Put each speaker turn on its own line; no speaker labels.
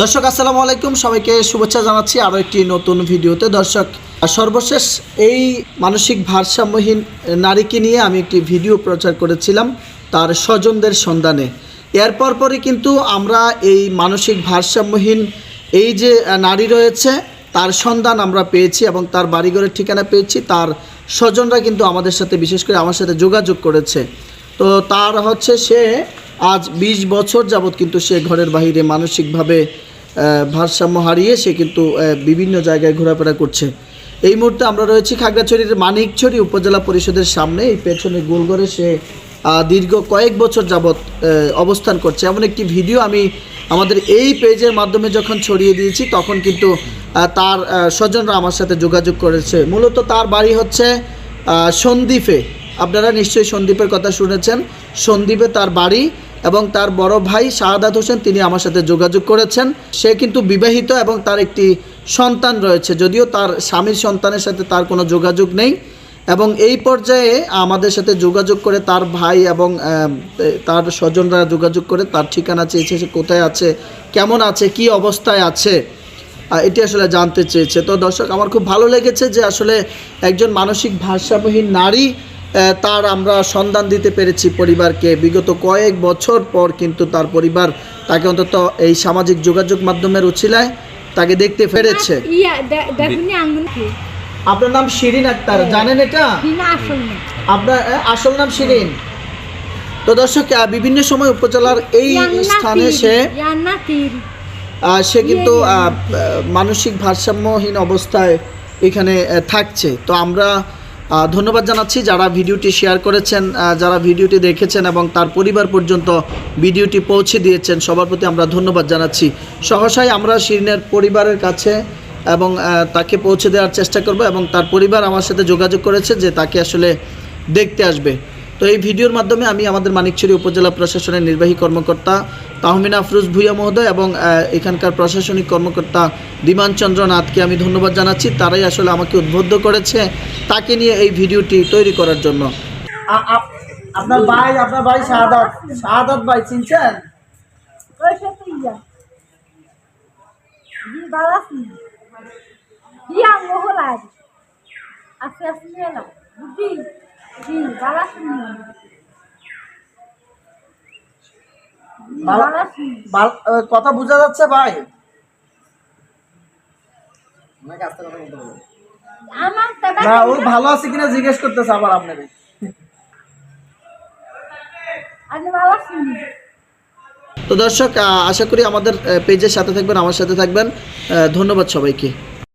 দর্শক, আসসালামু আলাইকুম। সবাইকে শুভেচ্ছা জানাচ্ছি আরও একটি নতুন ভিডিওতে। দর্শক, সর্বশেষ এই মানসিক ভারসাম্যহীন নারীকে নিয়ে আমি একটি ভিডিও প্রচার করেছিলাম তার স্বজনদের সন্ধানে। এরপর পরই কিন্তু আমরা এই মানসিক ভারসাম্যহীন এই যে নারী রয়েছে, তার সন্ধান আমরা পেয়েছি এবং তার বাড়িঘরের ঠিকানা পেয়েছি। তার স্বজনরা কিন্তু আমাদের সাথে, বিশেষ করে আমার সাথে যোগাযোগ করেছে। তো তার হচ্ছে সে আজ ২০ বছর যাবৎ কিন্তু সে ঘরের বাইরে মানসিকভাবে ভারসাম্য হারিয়ে সে কিন্তু বিভিন্ন জায়গায় ঘোরাফেরা করছে। এই মুহূর্তে আমরা রয়েছি খাগড়াছড়ির মানিকছড়ি উপজেলা পরিষদের সামনে। এই পেছনে গোলঘরে সে দীর্ঘ কয়েক বছর যাবৎ অবস্থান করছে। এমন একটি ভিডিও আমি আমাদের এই পেজের মাধ্যমে যখন ছড়িয়ে দিয়েছি, তখন কিন্তু তার স্বজনরা আমার সাথে যোগাযোগ করেছে। মূলত তার বাড়ি হচ্ছে সন্দ্বীপে। আপনারা নিশ্চয়ই সন্দীপের কথা শুনেছেন। সন্দীপে তার বাড়ি এবং তার বড় ভাই শাহাদাত হোসেন তিনি আমার সাথে যোগাযোগ করেছেন। সে কিন্তু বিবাহিত এবং তার একটি সন্তান রয়েছে, যদিও তার স্বামীর সন্তানের সাথে তার কোনো যোগাযোগ নেই। এবং এই পর্যায়ে আমাদের সাথে যোগাযোগ করে তার ভাই এবং তার স্বজনরা যোগাযোগ করে তার ঠিকানা চেয়েছে, সে কোথায় আছে, কেমন আছে, কি অবস্থায় আছে এটি আসলে জানতে চেয়েছে। তো দর্শক, আমার খুব ভালো লেগেছে যে আসলে একজন মানসিক ভারসাম্যহীন নারী তার আমরা সন্ধান দিতে পেরেছি পরিবারকে। বিগত কয়েক বছর পর কিন্তু তার পরিবার তাকে অন্তত এই সামাজিক যোগাযোগ মাধ্যমের উছিলায় তাকে দেখতে পেরেছে।
ইয়া
আপনার নাম শিরিন আক্তার জানেন এটা? আপনার আসল নাম শিরিন। তো দর্শক বিভিন্ন সময় উপজেলার এই স্থানে সে সে কিন্তু আহ, আহ, মানসিক ভারসাম্যহীন অবস্থায় এখানে থাকছে। তো আমরা ধন্যবাদ জানাচ্ছি যারা ভিডিওটি শেয়ার করেছেন যারা ভিডিওটি দেখেছেন এবং তার পরিবার পর্যন্ত ভিডিওটি পৌঁছে দিয়েছেন, সবার প্রতি আমরা ধন্যবাদ জানাচ্ছি। সহসায় আমরা শিরিনের পরিবারের কাছে এবং তাকে পৌঁছে দেওয়ার চেষ্টা করব এবং তার পরিবার আমার সাথে যোগাযোগ করেছে যে তাকে আসলে দেখতে আসবে। তো এই ভিডিওর মাধ্যমে আমি আমাদের মানিকছড়ি উপজেলা প্রশাসনের নির্বাহী কর্মকর্তা তাহমিনা আফরোজ ভুইয়া মহোদয় এবং এখানকার প্রশাসনিক কর্মকর্তা বিমানচন্দ্র নাথকে আমি ধন্যবাদ জানাচ্ছি। তারাই আসলে আমাকে উদ্বুদ্ধ করেছে তাকে নিয়ে এই ভিডিওটি তৈরি করার জন্য। আপনার ভাই আপনার ভাই শাহাদাত। শাহাদাত ভাই চিনছেন?
ইয়া ইয়া আছে আছে
কথা বোঝা যাচ্ছে ভাই? না ও ভালো আছে কিনা জিজ্ঞেস করতেছে আবার আপনাকে। তো দর্শক আশা করি আমাদের পেজের সাথে থাকবেন আমার সাথে থাকবেন। ধন্যবাদ সবাইকে।